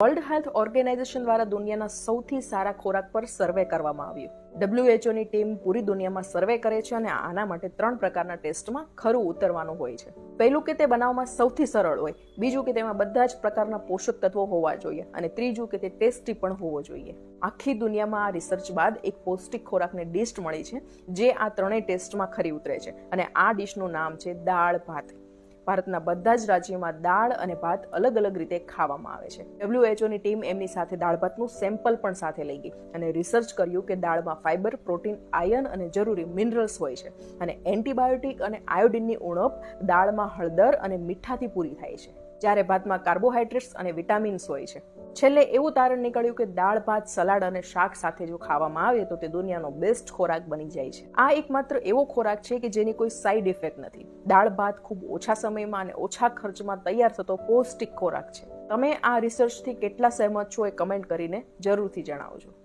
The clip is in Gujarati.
વર્લ્ડ હેલ્થ ઓર્ગેનાઇઝેશન દ્વારા દુનિયાના સૌથી સારા ખોરાક પર સર્વે કરવામાં આવ્યું. ડબ્લ્યુએચઓની ટીમ પૂરી દુનિયામાં સર્વે કરે છે અને આના માટે ત્રણ પ્રકારના ટેસ્ટમાં ખરું ઉતરવાનું હોય છે. પહેલું કે તે બનાવવામાં સૌથી સરળ હોય, બીજું કે તેમાં બધા જ પ્રકારના પોષક તત્વો હોવા જોઈએ અને ત્રીજું કે તે ટેસ્ટી પણ હોવો જોઈએ. આખી દુનિયામાં આ રિસર્ચ બાદ એક પૌષ્ટિક ખોરાકની ડિશ મળી છે, જે આ ત્રણેય ટેસ્ટમાં ખરી ઉતરે છે અને આ ડિશનું નામ છે દાળ ભાત. ભારતના બધા જ રાજ્યોમાં દાળ અને ભાત અલગ અલગ રીતે ખાવામાં આવે છે. ડબ્લ્યુએચઓની ટીમ એમની સાથે દાળ ભાતનું સેમ્પલ પણ સાથે લઈ ગઈ અને રિસર્ચ કર્યું કે દાળમાં ફાઇબર પ્રોટીન આયર્ન અને જરૂરી મિનરલ્સ હોય છે અને એન્ટીબાયોટિક અને આયોડિનની ઉણપ દાળમાં હળદર અને મીઠાથી પૂરી થાય છે. જ્યારે ભાતમાં કાર્બોહાઈડ્રેટ્સ અને વિટામિન્સ હોય છે. છેલ્લે એવું તારણ નીકળ્યું કે દાળ, ભાત, સલાડ અને શાક સાથે જો ખાવામાં આવે તો તે દુનિયાનો બેસ્ટ ખોરાક બની જાય છે. આ એકમાત્ર એવો ખોરાક છે કે જેની કોઈ સાઈડ ઇફેક્ટ નથી. દાળ, ભાત ખૂબ ઓછા સમયમાં અને ઓછા ખર્ચમાં તૈયાર થતો પૌષ્ટિક ખોરાક છે. તમે આ રિસર્ચથી કેટલા સહેમત છો એ કમેન્ટ કરીને જરૂરથી જણાવજો.